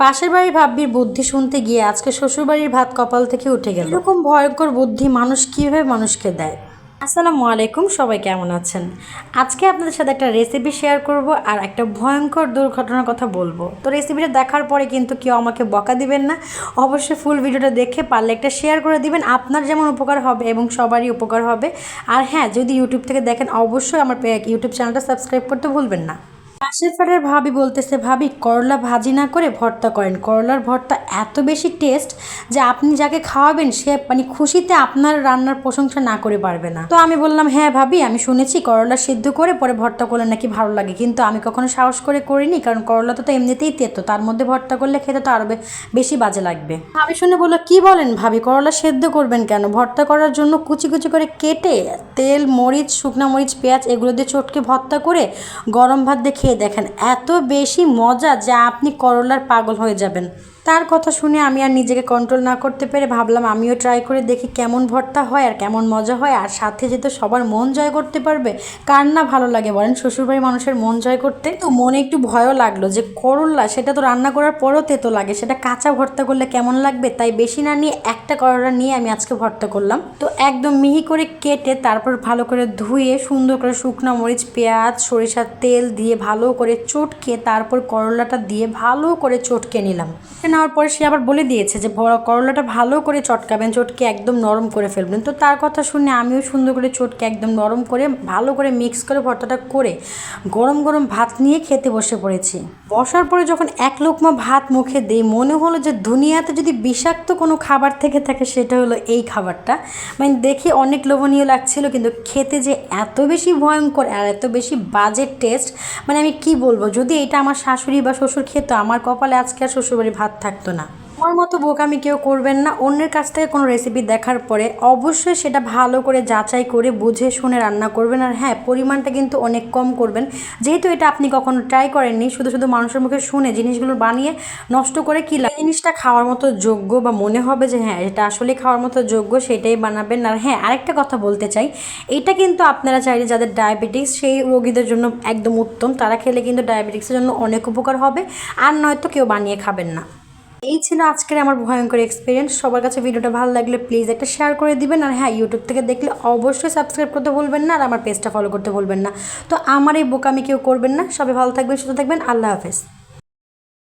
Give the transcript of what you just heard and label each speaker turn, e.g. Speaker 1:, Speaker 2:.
Speaker 1: পাশের বাড়ির ভাব্বির বুদ্ধি শুনতে গিয়ে আজকে শ্বশুরবাড়ির ভাত কপাল থেকে উঠে গেল। এরকম ভয়ঙ্কর বুদ্ধি মানুষ কীভাবে মানুষকে দেয়? আসসালামু আলাইকুম, সবাই কেমন আছেন? আজকে আপনাদের সাথে একটা রেসিপি শেয়ার করব আর একটা ভয়ঙ্কর দুর্ঘটনার কথা বলব। তো রেসিপিটা দেখার পরে কিন্তু কেউ আমাকে বকা দিবেন না। অবশ্যই ফুল ভিডিওটা দেখে পারলে একটা শেয়ার করে দিবেন। আপনার যেমন উপকার হবে এবং সবারই উপকার হবে। আর হ্যাঁ যদি ইউটিউব থেকে দেখেন, অবশ্যই আমার ইউটিউব চ্যানেলটা সাবস্ক্রাইব করতে ভুলবেন না। পাশের ফ্ল্যাটের ভাবি বলতেছে, ভাবি, করলা ভাজি না করে ভর্তা করেন। করলার ভর্তা এত বেশি টেস্ট যে আপনি যাকে খাওয়াবেন, সে মানে খুশিতে আপনার রান্নার প্রশংসা না করে পারবে না। তো আমি বললাম হ্যাঁ ভাবি, আমি শুনেছি করলা সিদ্ধ করে পরে ভর্তা করলে নাকি ভালো লাগে। কিন্তু আমি কখনো সাহস করে করিনি, কারণ করলা তো তো এমনিতেই তেতো। তার মধ্যে ভর্তা করলে খেতে তো আরও বেশি বাজে লাগবে। ভাবি শুনে বলল, কি বলেন ভাবি, করলা সেদ্ধ করবেন কেন? ভর্তা করার জন্য কুচি কুচি করে কেটে তেল, মরিচ, শুকনা মরিচ, পেঁয়াজ, এগুলো দিয়ে চটকে ভর্তা করে গরম ভাত দিয়ে খেয়ে দেখেন এত বেশি মজা যা আপনি করলার পাগল হয়ে যাবেন। তার কথা শুনে আমি আর নিজেকে কন্ট্রোল না করতে পেরে ভাবলাম, আমিও ট্রাই করে দেখি কেমন ভর্তা হয় আর কেমন মজা হয়। আর সাথে যেতে সবার মন জয় করতে পারবে? কার না ভালো লাগে বলেন? শ্বশুরবাড়ির মানুষের মন জয় করতে তো মনে একটু ভয়ও লাগল যে, করলা সেটা তো রান্না করার পরও তেতো লাগে, সেটা কাঁচা ভর্তা করলে কেমন লাগবে? তাই বেশি না নিয়ে একটা করলা নিয়ে আমি আজকে ভর্তা করলাম। তো একদম মিহি করে কেটে তারপর ভালো করে ধুয়ে, সুন্দর করে শুকনো মরিচ, পেঁয়াজ, সরিষার তেল দিয়ে ভালো করে চটকে তারপর করলাটা দিয়ে ভালো করে চটকে নিলাম। নেওয়ার পরে সে আবার বলে দিয়েছে যে করলাটা ভালো করে চটকাবেন, চটকে একদম নরম করে ফেলবেন। তো তার কথা শুনে আমিও সুন্দর করে চটকে একদম নরম করে, ভালো করে মিক্স করে ভর্তাটা করে গরম গরম ভাত নিয়ে খেতে বসে পড়েছি। বসার পরে যখন এক লোকমা ভাত মুখে দিই মনে হলো যে দুনিয়াতে যদি বিষাক্ত কোনো খাবার থেকে থাকে, সেটা হলো এই খাবারটা। মানে দেখে অনেক লোভনীয় লাগছিল, কিন্তু খেতে যে এত বেশি ভয়ঙ্কর আর এত বেশি বাজে টেস্ট মানে আমি কি বলব? যদি এটা আমার শাশুড়ি বা শ্বশুর খেতো, আমার কপালে আজকে আর শ্বশুরবাড়ি ভাত থাকতো না। আমার মতো বোকামি কেউ করবেন না। অন্যের কাছ থেকে কোনো রেসিপি দেখার পরে অবশ্যই সেটা ভালো করে যাচাই করে বুঝে শুনে রান্না করবেন। আর হ্যাঁ পরিমাণটা কিন্তু অনেক কম করবেন। যেহেতু এটা আপনি কখনো ট্রাই করেননি, শুধু শুধু মানুষের মুখে শুনে জিনিসগুলো বানিয়ে নষ্ট করে কি লাগে জিনিসটা খাওয়ার মতো যোগ্য বা মনে হবে যে হ্যাঁ এটা আসলে খাওয়ার মতো যোগ্য, সেটাই বানাবেন। আর হ্যাঁ আরেকটা কথা বলতে চাই। এটা কিন্তু আপনারা চাইলে যাদের ডায়াবেটিস সেই রোগীদের জন্য একদম উত্তম। তারা খেলে কিন্তু ডায়াবেটিক্সের জন্য অনেক উপকার হবে। আর নয়তো কেউ বানিয়ে খাবেন না। এই ছিল আজকের আমার ভয়ঙ্কর এক্সপিরিয়েন্স সবার কাছে ভিডিওটা ভালো লাগলে প্লিজ একটা শেয়ার করে দিবেন। আর হ্যাঁ ইউটিউব থেকে দেখলে অবশ্যই সাবস্ক্রাইব করতে বলবেন না, আর আমার পেজটা ফলো করতে বলবেন না। তো আমার এই বোকামি কেউ করবেন না। সবাই ভালো থাকবেন, সুস্থ থাকবেন। আল্লাহ হাফেজ।